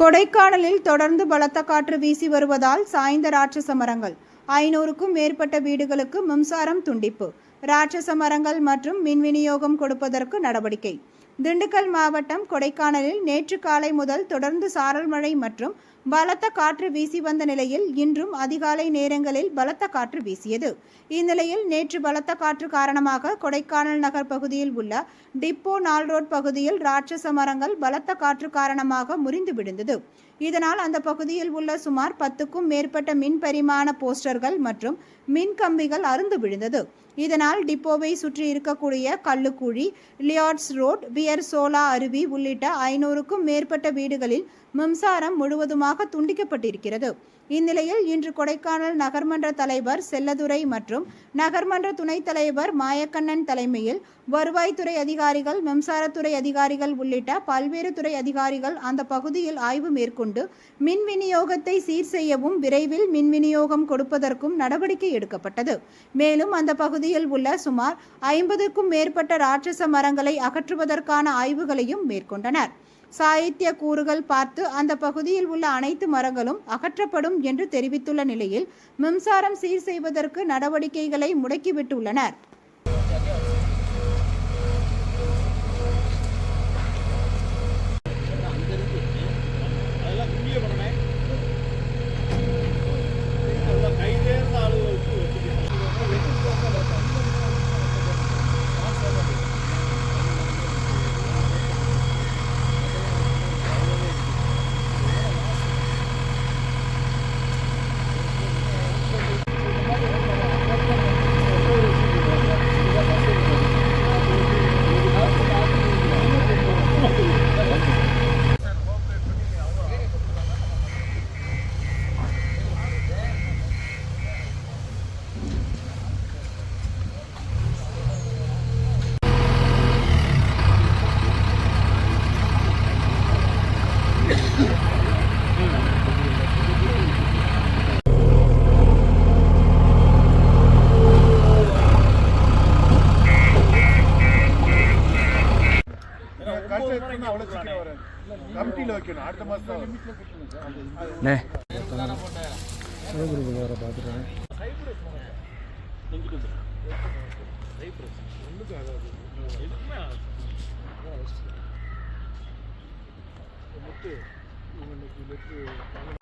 கொடைக்கானலில் தொடர்ந்து பலத்த காற்று வீசி வருவதால் சாய்ந்த ராட்சச மரங்கள் ஐநூறுக்கும் மேற்பட்ட வீடுகளுக்கு மின்சாரம் துண்டிப்பு. ராட்சச மரங்கள் மற்றும் மின் விநியோகம் கொடுப்பதற்கு நடவடிக்கை. திண்டுக்கல் மாவட்டம் கொடைக்கானலில் நேற்று காலை முதல் தொடர்ந்து சாரல் மழை மற்றும் பலத்த காற்று வீசி வந்த நிலையில் இன்றும் அதிகாலை நேரங்களில் பலத்த காற்று வீசியது. இந்நிலையில் நேற்று பலத்த காற்று காரணமாக கொடைக்கானல் நகர் பகுதியில் உள்ள டிப்போ நால் ரோட் பகுதியில் ராட்சச மரங்கள் பலத்த காற்று காரணமாக முறிந்து விழுந்தது. இதனால் அந்த பகுதியில் உள்ள சுமார் பத்துக்கும் மேற்பட்ட மின் பரிமாண போஸ்டர்கள் மற்றும் மின் கம்பிகள் அருந்து விழுந்தது. இதனால் டிப்போவை சுற்றி இருக்கக்கூடிய Kallukkuzhi Lyards road weir Shola அருவி உள்ளிட்ட ஐநூறுக்கும் மேற்பட்ட வீடுகளில் மின்சாரம் முழுவதுமாக துண்டிக்கப்பட்டிருக்கிறது. இந்நிலையில் இன்று கொடைக்கானல் நகர்மன்ற தலைவர் செல்லதுரை மற்றும் நகர்மன்ற துணைத் தலைவர் மாயக்கண்ணன் தலைமையில் வருவாய்த்துறை அதிகாரிகள் மின்சாரத்துறை அதிகாரிகள் உள்ளிட்ட பல்வேறு துறை அதிகாரிகள் அந்த பகுதியில் ஆய்வு மேற்கொண்டு மின் விநியோகத்தை சீர் செய்யவும் விரைவில் மின் விநியோகம் கொடுப்பதற்கும் நடவடிக்கை எடுக்கப்பட்டது. மேலும் அந்த பகுதியில் உள்ள சுமார் ஐம்பதுக்கும் மேற்பட்ட ராட்சச மரங்களை அகற்றுவதற்கான ஆய்வுகளையும் மேற்கொண்டனர். சாகித்ய கூறுகள் பார்த்து அந்த பகுதியில் உள்ள அனைத்து மரங்களும் அகற்றப்படும் என்று தெரிவித்துள்ள நிலையில் மின்சாரம் சீர் செய்வதற்கு நடவடிக்கைகளை முடக்கிவிட்டுள்ளனர். இருக்குன்னா அவ்வளவு சீக்கிரம் வராது. கமிட்டியில வைக்கணும் அடுத்த மாசம் தான் வரும். நாளைக்கு அப்புறம்